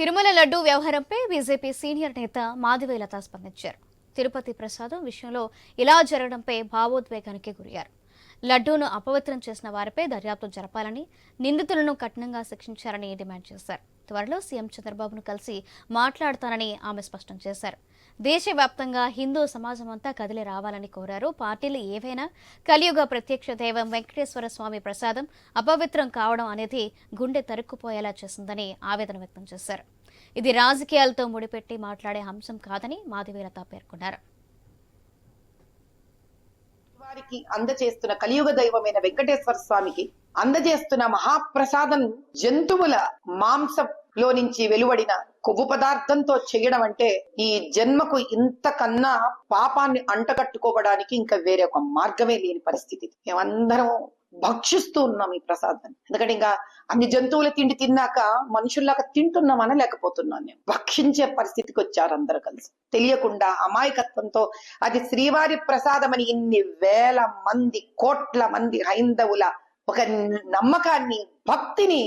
తిరుమల లడ్డూ వ్యవహారంపై BJP senior నేత మాధవీలత స్పందించారు. తిరుపతి ప్రసాదం విషయంలో ఇలా జరగడంపై భావోద్వేగానికి గురయ్యారు. లడ్డూను అపవిత్రం చేసిన వారిపై దర్యాప్తు జరపాలని నిందితులను కఠినంగా శిక్షించారని డిమాండ్ చేశారు. త్వరలో సీఎం చంద్రబాబును కలిసి మాట్లాడతానని ఆమె స్పష్టం చేశారు. దేశవ్యాప్తంగా హిందూ సమాజం అంతా కదిలి రావాలని కోరారు. పార్టీలు ఏవైనా కలియుగ ప్రత్యక్ష దైవం వెంకటేశ్వర స్వామి ప్రసాదం అపవిత్రం కావడం అనేది గుండె తరుక్కుపోయేలా చేసిందని ఆవేదన వ్యక్తం చేశారు. ఇది రాజకీయాలతో ముడిపెట్టి మాట్లాడే అంశం కాదని మాధవీలత పేర్కొన్నారు. వారికి అందజేస్తున్న కలియుగ దైవమైన వెంకటేశ్వర స్వామికి అందజేస్తున్న మహాప్రసాదం జంతువుల లో నుంచి వెలువడిన కొవ్వు పదార్థంతో చేయడం అంటే ఈ జన్మకు ఇంతకన్నా పాపాన్ని అంటగట్టుకోవడానికి ఇంకా వేరే ఒక మార్గమే లేని పరిస్థితి. మేమందరం భక్షిస్తూ ఉన్నాం ఈ ప్రసాదాన్ని. ఎందుకంటే ఇంకా అన్ని జంతువుల తిండి తిన్నాక మనుషుల్లాగా తింటున్నామని లేకపోతున్నాను నేను భక్షించే పరిస్థితికి వచ్చారు అందరు కలిసి. తెలియకుండా అమాయకత్వంతో అది శ్రీవారి ప్రసాదమని ఇన్ని వేల మంది కోట్ల మంది హైందవుల ఒక నమ్మకాన్ని భక్తిని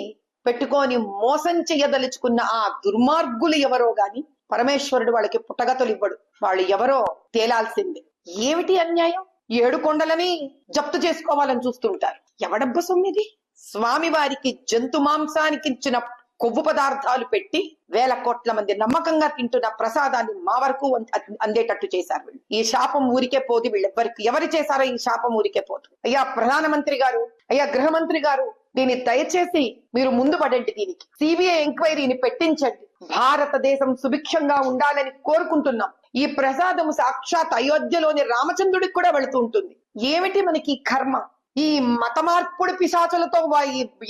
పెట్టుకొని మోసం చేయదలుచుకున్న ఆ దుర్మార్గులు ఎవరో గాని పరమేశ్వరుడు వాళ్ళకి పుట్టగతులు ఇవ్వడు. వాళ్ళు ఎవరో తేలాల్సిందే. ఏమిటి అన్యాయం? ఏడు కొండలని జప్తు చేసుకోవాలని చూస్తుంటారు. ఎవడబ్బ సొమ్మిది? స్వామి వారికి జంతు మాంసానికి ఇచ్చిన కొవ్వు పదార్థాలు పెట్టి వేల కోట్ల మంది నమ్మకంగా తింటున్న ప్రసాదాన్ని మా వరకు అందేటట్టు చేశారు వీళ్ళు. ఈ శాపం ఊరికే పోదు వీళ్ళెవ్వరికి. ఎవరు చేశారో ఈ శాపం ఊరికే పోదు. అయ్యా ప్రధానమంత్రి గారు అయ్యా గృహమంత్రి గారు దీన్ని దయచేసి మీరు ముందు పడండి దీనికి సిబిఐ ఎంక్వైరీని పెట్టించండి. భారతదేశం సుభిక్షంగా ఉండాలని కోరుకుంటున్నాం. ఈ ప్రసాదం సాక్షాత్ అయోధ్యలోని రామచంద్రుడికి కూడా వెళుతూ ఉంటుంది. ఏమిటి మనకి కర్మ? ఈ మత మార్పుడు పిశాచులతో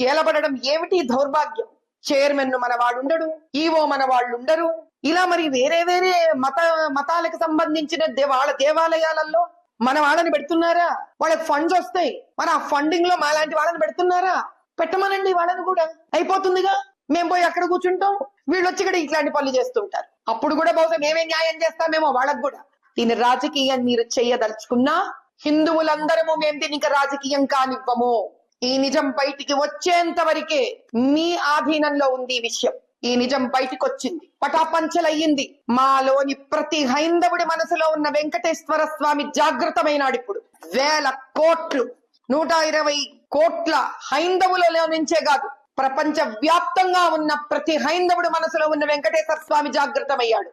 ఏలబడడం ఏమిటి దౌర్భాగ్యం? చైర్మన్ మన వాడు ఉండడు ఈవో మన వాళ్ళు ఉండరు ఇలా మరి వేరే వేరే మత మతాలకు సంబంధించిన వాళ్ళ దేవాలయాలలో మన వాళ్ళని పెడుతున్నారా? వాళ్ళకి ఫండ్స్ వస్తాయి. మరి ఆ ఫండింగ్లో మాలాంటి వాళ్ళని పెడుతున్నారా? పెట్టమనండి వాళ్ళని కూడా. అయిపోతుందిగా? మేము పోయి అక్కడ కూర్చుంటాం. వీళ్ళు వచ్చి ఇక్కడ ఇట్లాంటి పనులు చేస్తుంటారు. అప్పుడు కూడా బహుశా మేమే న్యాయం చేస్తామేమో వాళ్ళకు కూడా. దీని రాజకీయం మీరు చేయదలుచుకున్నా హిందువులందరము మేము దీన్ని ఇంకా రాజకీయం కానివ్వము. ఈ నిజం బయటికి వచ్చేంత వరకే మీ ఆధీనంలో ఉంది ఈ విషయం. ఈ నిజం బయటికి వచ్చింది పటాపంచలయ్యింది. మాలోని ప్రతి హైందవుడి మనసులో ఉన్న వెంకటేశ్వర స్వామి జాగృతమైనాడు ఇప్పుడు. వేల కోట్లు నూట ఇరవై కోట్ల హైందవులలో నుంచే కాదు ప్రపంచ వ్యాప్తంగా ఉన్న ప్రతి హైందవుడి మనసులో ఉన్న వెంకటేశ్వర స్వామి జాగృతమయ్యాడు.